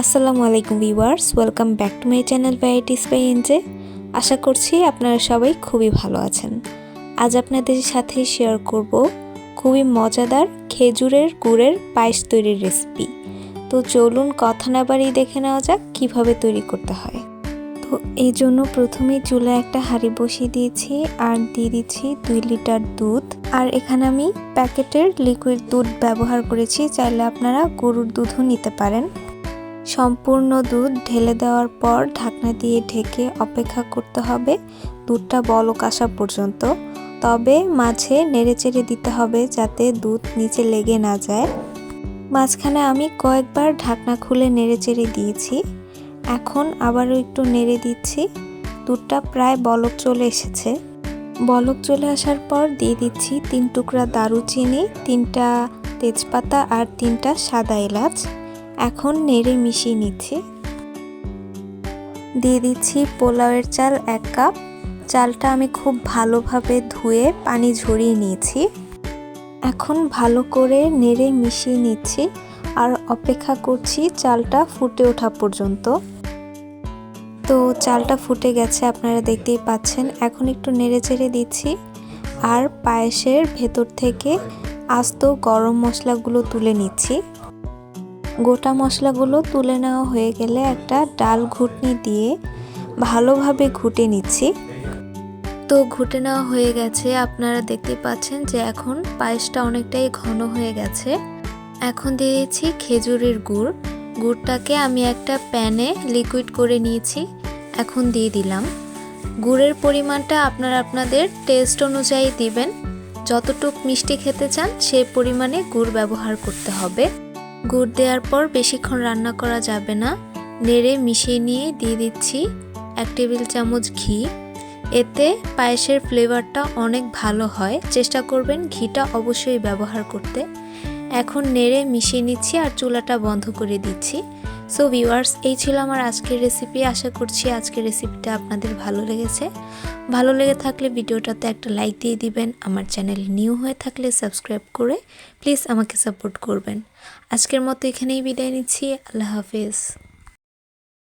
আসসালামু আলাইকুম viewers, welcome back to my channel varieties by NJ আশা করছি আপনারা সবাই খুবই ভালো আছেন। আজ আপনাদের সাথে শেয়ার করব খুবই মজাদার খেজুরের গুড়ের পায়েস তৈরির রেসিপি তো চলুন কথা না বাড়িয়ে দেখে নেওয়া যাক কীভাবে তৈরি করতে হয়। তো এই জন্য প্রথমেই চুলায় একটা হাঁড়ি বসিয়ে দিয়েছি আর দিয়ে দিচ্ছি দুই লিটার দুধ। আর এখানে আমি প্যাকেটের লিকুইড দুধ ব্যবহার করেছি, চাইলে আপনারা গরুর দুধও নিতে পারেন। সম্পূর্ণ দুধ ঢেলে দেওয়ার পর ঢাকনা দিয়ে ঢেকে অপেক্ষা করতে হবে দুধটা বলক আসা পর্যন্ত। তবে মাঝে নেড়েচেড়ে দিতে হবে যাতে দুধ নিচে লেগে না যায়। মাঝখানে আমি কয়েকবার ঢাকনা খুলে নেড়েচেড়ে দিয়েছি। এখন আবারও একটু নেড়ে দিচ্ছি। দুধটা প্রায় বলক চলে এসেছে। বলক চলে আসার পর দিয়ে দিচ্ছি তিন টুকরা দারুচিনি, তিনটা তেজপাতা আর তিনটা সাদা এলাচ। এখন নেড়ে মিশিয়ে নিচ্ছি। দিয়ে দিচ্ছি পোলাওয়ের চাল এক কাপ। চালটা আমি খুব ভালোভাবে ধুয়ে পানি ঝরিয়ে নিয়েছি। এখন ভালো করে নেড়ে মিশিয়ে নিচ্ছি আর অপেক্ষা করছি চালটা ফুটে ওঠা পর্যন্ত। তো চালটা ফুটে গেছে, আপনারা দেখতেই পাচ্ছেন। এখন একটু নেড়ে চেড়ে দিচ্ছি আর পায়েসের ভেতর থেকে আস্ত গরম মশলাগুলো তুলে নিচ্ছি। গোটা মশলাগুলো তুলে নেওয়া হয়ে গেলে একটা ডাল ঘুটনি দিয়ে ভালোভাবে ঘুটে নিচ্ছি। তো ঘুটে নেওয়া হয়ে গেছে। আপনারা দেখতে পাচ্ছেন যে এখন পায়েসটা অনেকটাই ঘন হয়ে গেছে। এখন দিয়ে দিচ্ছি খেজুরের গুড়। গুড়টাকে আমি একটা প্যানে লিকুইড করে নিয়েছি। এখন দিয়ে দিলাম। গুড়ের পরিমাণটা আপনারা আপনাদের টেস্ট অনুযায়ী দিবেন। যতটুক মিষ্টি খেতে চান সেই পরিমাণে গুড় ব্যবহার করতে হবে। গুড় দেওয়ার পর বেশিক্ষণ রান্না করা যাবে না। নেড়ে মিশিয়ে নিয়ে দিয়ে দিচ্ছি এক টেবিল চামচ ঘি। এতে পায়েসের ফ্লেভারটা অনেক ভালো হয়। চেষ্টা করবেন ঘিটা অবশ্যই ব্যবহার করতে। এখন নেড়ে মিশিয়ে নিচ্ছি আর চুলাটা বন্ধ করে দিচ্ছি। সো ভিউয়ার্স এই ছিল আমার আজকের রেসিপি আশা করছি আজকের রেসিপিটা আপনাদের ভালো লেগেছে। ভালো লেগে থাকলে ভিডিওটাতে একটা লাইক দিয়ে দিবেন। আমার চ্যানেল নিউ হয়ে থাকলে সাবস্ক্রাইব করে প্লিজ আমাকে সাপোর্ট করবেন। আজকের মতো এখানেই বিদায় নিচ্ছি। আল্লাহ হাফিজ।